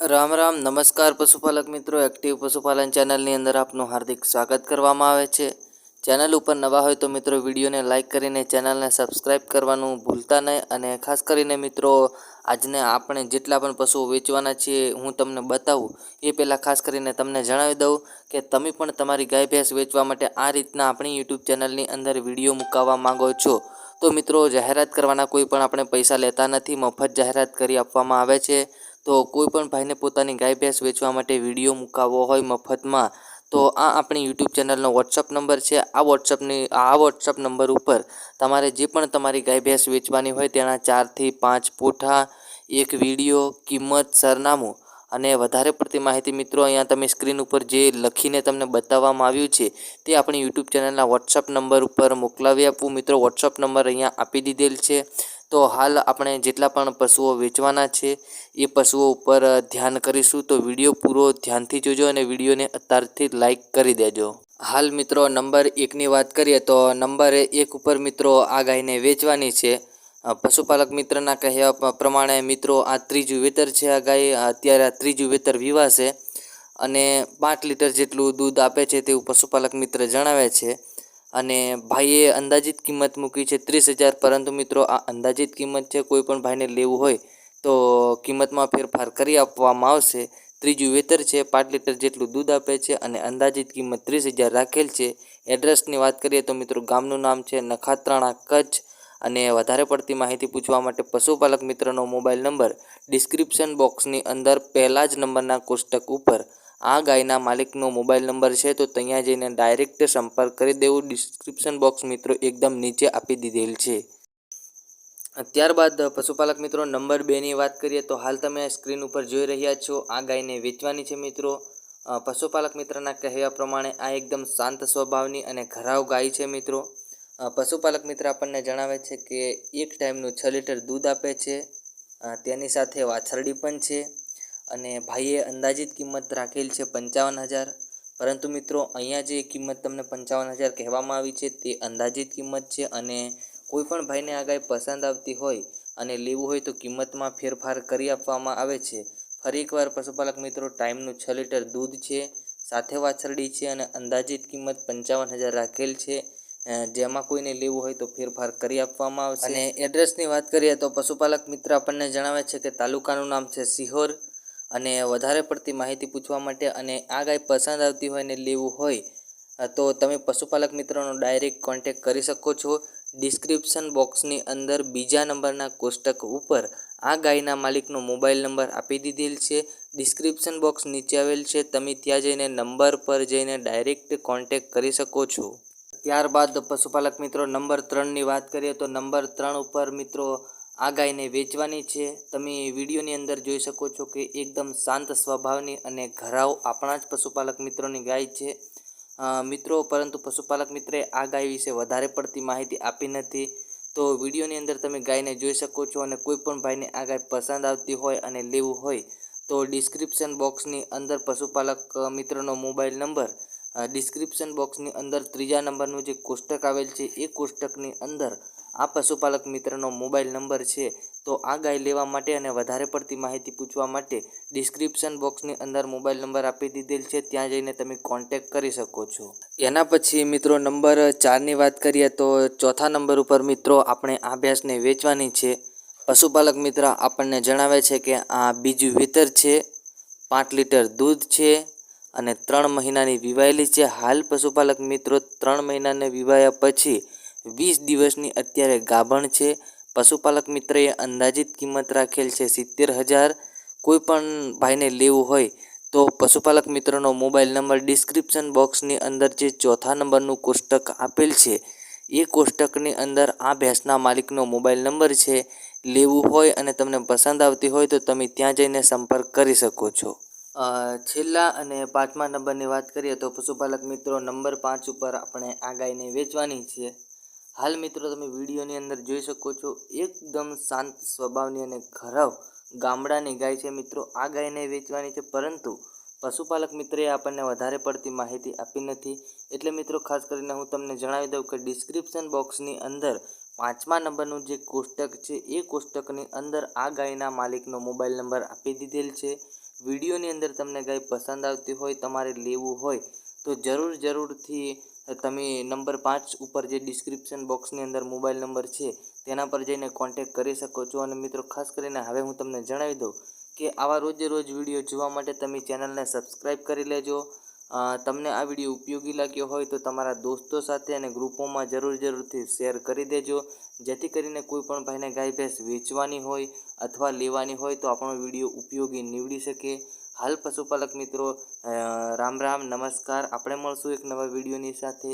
રામ રામ, નમસ્કાર પશુપાલક મિત્રો. એક્ટિવ પશુપાલન ચેનલની અંદર આપનું હાર્દિક સ્વાગત કરવામાં આવે છે. ચેનલ ઉપર નવા હોય તો મિત્રો વિડીયોને લાઇક કરીને ચેનલને સબસ્ક્રાઈબ કરવાનું ભૂલતા નહીં અને ખાસ કરીને મિત્રો, આજને આપણે જેટલા પણ પશુઓ વેચવાના છીએ, હું તમને બતાવું. એ પહેલાં ખાસ કરીને તમને જણાવી દઉં કે તમે પણ તમારી ગાય ભેંસ વેચવા માટે આ રીતના આપણી યુટ્યુબ ચેનલની અંદર વીડિયો મુકાવવા માંગો છો. તો મિત્રો, જાહેરાત કરવાના કોઈ પણ આપણે પૈસા લેતા નથી, મફત જાહેરાત કરી આપવામાં આવે છે. તો કોઈ પણ ભાઈને પોતાની ગાય ભેંસ વેચવા માટે વીડિયો મુકાવવો હોય મફતમાં, તો આ આપણી યુટ્યુબ ચેનલનો વોટ્સઅપ નંબર છે. આ વોટ્સઅપની આ વોટ્સઅપ નંબર ઉપર તમારે જે પણ તમારી ગાય ભેંસ વેચવાની હોય તેના ચારથી પાંચ પોઠા, એક વીડિયો, કિંમત, સરનામું અને વધારે પડતી માહિતી મિત્રો અહીંયા તમે સ્ક્રીન ઉપર જે લખીને તમને બતાવવામાં આવ્યું છે તે આપણી યુટ્યુબ ચેનલના વોટ્સઅપ નંબર ઉપર મોકલાવી આપવું. મિત્રો વોટ્સઅપ નંબર અહીંયા આપી દીધેલ છે. તો હાલ આપણે જેટલા પણ પશુઓ વેચવાના છે, એ પશુઓ ઉપર ધ્યાન કરીશું. તો વીડિયો પૂરો ધ્યાનથી જોજો અને વિડીયોને અત્યારથી લાઇક કરી દેજો. હાલ મિત્રો નંબર એકની વાત કરીએ તો નંબર એક ઉપર મિત્રો આ ગાયને વેચવાની છે. પશુપાલક મિત્રના કહેવા પ્રમાણે મિત્રો આ ત્રીજું વેતર છે આ ગાય. અત્યારે આ ત્રીજું વેતર વિવાશે અને પાંચ લીટર જેટલું દૂધ આપે છે તેવું પશુપાલક મિત્ર જણાવે છે. અને ભાઈએ અંદાજિત કિંમત મૂકી છે ત્રીસ હજાર. પરંતુ મિત્રો, આ અંદાજિત કિંમત છે, કોઈ પણ ભાઈને લેવું હોય, તો કિંમતમાં ફેરફાર કરી આપવામાં આવશે. ત્રીજું વેતર છે, પાંચ લીટર જેટલું દૂધ આપે છે અને અંદાજિત કિંમત ત્રીસ હજાર રાખેલ છે. એડ્રેસની વાત કરીએ તો મિત્રો, ગામનું નામ છે નખાત્રાણા કચ્છ. અને વધારે પડતી માહિતી પૂછવા માટે પશુપાલક મિત્રનો મોબાઈલ નંબર ડિસ્ક્રિપ્શન બોક્સની અંદર પહેલા જ નંબરના કોષ્ટક ઉપર આ ગાયના માલિકનો મોબાઈલ નંબર છે, તો ત્યાં જઈને ડાયરેક્ટ સંપર્ક કરી દેવું. ડિસ્ક્રિપ્શન બોક્સ મિત્રો એકદમ નીચે આપી દીધેલ છે. ત્યારબાદ પશુપાલક મિત્રો, નંબર બેની વાત કરીએ તો હાલ તમે સ્ક્રીન ઉપર જોઈ રહ્યા છો, આ ગાયને વેચવાની છે મિત્રો. પશુપાલક મિત્રના કહેવા પ્રમાણે આ એકદમ શાંત સ્વભાવની અને ઘરાવ ગાય છે મિત્રો. પશુપાલક મિત્ર આપણને જણાવે છે કે એક ટાઈમનું છ લીટર દૂધ આપે છે. તેની સાથે વાછરડી પણ છે. અને ભાઈએ અંદાજિત કિંમત રાખેલ છે પંચાવન હજાર. પરંતુ મિત્રો, અહીંયા જે કિંમત તમને પંચાવન હજાર કહેવામાં આવી છે તે અંદાજિત કિંમત છે અને કોઈપણ ભાઈને આ પસંદ આવતી હોય અને લેવું હોય તો કિંમતમાં ફેરફાર કરી આપવામાં આવે છે. ફરી એકવાર પશુપાલક મિત્રો, ટાઈમનું છ લીટર દૂધ છે, સાથે વાછરડી છે અને અંદાજિત કિંમત પંચાવન હજાર રાખેલ છે. જેમાં કોઈને લેવું હોય તો ફેરફાર કરી આપવામાં આવશે. અને એડ્રેસની વાત કરીએ તો પશુપાલક મિત્ર આપણને જણાવે છે કે તાલુકાનું નામ છે સિહોર. અને વધારે પડતી માહિતી પૂછવા માટે અને આ ગાય પસંદ આવતી હોય ને લેવું હોય તો તમે પશુપાલક મિત્રોનો ડાયરેક્ટ કોન્ટેક કરી શકો છો. ડિસ્ક્રિપ્શન બોક્સની અંદર બીજા નંબરના કોષ્ટક ઉપર આ ગાયના માલિકનો મોબાઈલ નંબર આપી દીધેલ છે. ડિસ્ક્રિપ્શન બોક્સ નીચે આવેલ છે. તમે ત્યાં જઈને નંબર પર જઈને ડાયરેક્ટ કોન્ટેક કરી શકો છો. ત્યારબાદ પશુપાલક મિત્રો, નંબર ત્રણની વાત કરીએ તો નંબર ત્રણ ઉપર મિત્રો આ ગાયને વેચવાની છે. તમે વિડીયોની અંદર જોઈ શકો છો કે એકદમ શાંત સ્વભાવની અને ઘરાવ આપણા જ પશુપાલક મિત્રોની ગાય છે. મિત્રો, પરંતુ પશુપાલક મિત્રે આ ગાય વિશે વધારે પડતી માહિતી આપી નથી. તો વિડીયોની અંદર તમે ગાયને જોઈ શકો છો અને કોઈ પણ ભાઈને આ ગાય પસંદ આવતી હોય અને લેવું હોય, તો ડિસ્ક્રિપ્શન બોક્સની અંદર પશુપાલક મિત્રનો મોબાઈલ નંબર ડિસ્ક્રિપ્શન બોક્સની અંદર ત્રીજા નંબરનું જે કોષ્ટક આવેલ છે, એ કોષ્ટકની અંદર આ પશુપાલક મિત્રનો મોબાઈલ નંબર છે, તો આ ગાય લેવા માટે અને વધારે પડતી માહિતી પૂછવા માટે ડિસ્ક્રિપ્શન બોક્સની અંદર મોબાઈલ નંબર આપી દીધેલ છે, ત્યાં જઈને તમે કોન્ટેક કરી શકો છો. એના પછી મિત્રો નંબર ચારની વાત કરીએ તો ચોથા નંબર ઉપર મિત્રો આપણે આ ભેંસને વેચવાની છે. પશુપાલક મિત્ર આપણને જણાવે છે કે આ બીજું વેતર છે, પાંચ લીટર દૂધ છે અને ત્રણ મહિનાની વિવાયેલી છે. હાલ પશુપાલક મિત્રો ત્રણ મહિનાને વિવાયા પછી વીસ દિવસની અત્યારે ગાભણ છે. પશુપાલક મિત્રએ અંદાજિત કિંમત રાખેલ છે સિત્તેર હજાર. કોઈ પણ ભાઈને લેવું હોય તો પશુપાલક મિત્રનો મોબાઈલ નંબર ડિસ્ક્રિપ્શન બોક્સની અંદર જે ચોથા નંબરનું કોષ્ટક આપેલ છે, એ કોષ્ટકની અંદર આ ભેંસના માલિકનો મોબાઈલ નંબર છે. લેવું હોય અને તમને પસંદ આવતી હોય તો તમે ત્યાં જઈને સંપર્ક કરી શકો છો. છેલ્લા અને પાંચમા નંબરની વાત કરીએ તો પશુપાલક મિત્રો નંબર પાંચ ઉપર આપણે આ ગાયને વેચવાની છે. હાલ મિત્રો તમે વિડીયોની અંદર જોઈ શકો છો, એકદમ શાંત સ્વભાવની અને ઘરવ ગામડાની ગાય છે મિત્રો. આ ગાયને વેચવાની છે, પરંતુ પશુપાલક મિત્રએ આપણને વધારે પડતી માહિતી આપી નથી. એટલે મિત્રો, ખાસ કરીને હું તમને જણાવી દઉં કે ડિસ્ક્રિપ્શન બોક્સની અંદર પાંચમા નંબરનું જે કોષ્ટક છે, એ કોષ્ટકની અંદર આ ગાયના માલિકનો મોબાઈલ નંબર આપી દીધેલ છે. વિડીયોની અંદર તમને ગાય પસંદ આવતી હોય, તમારે લેવું હોય, તો જરૂર જરૂરથી તમે નંબર પાંચ ઉપર જે ડિસ્ક્રિપ્શન બોક્સની અંદર મોબાઈલ નંબર છે, તેના પર જઈને કોન્ટેક કરી શકો છો. અને મિત્રો, ખાસ કરીને હવે હું તમને જણાવી દઉં કે આવા રોજે રોજ વીડિયો જોવા માટે તમે ચેનલને સબસ્ક્રાઈબ કરી લેજો. તમને આ વીડિયો ઉપયોગી લાગ્યો હોય તો તમારા દોસ્તો સાથે અને ગ્રુપોમાં જરૂર જરૂરથી શેર કરી દેજો. જેથી કરીને કોઈ પણ ભાઈને ગાય ભેંસ વેચવાની હોય અથવા લેવાની હોય તો આપણો વીડિયો ઉપયોગી નીવડી શકે. હાલ પશુપાલક મિત્રો રામ રામ નમસ્કાર. આપણે મળશું એક નવા વિડીયોની સાથે.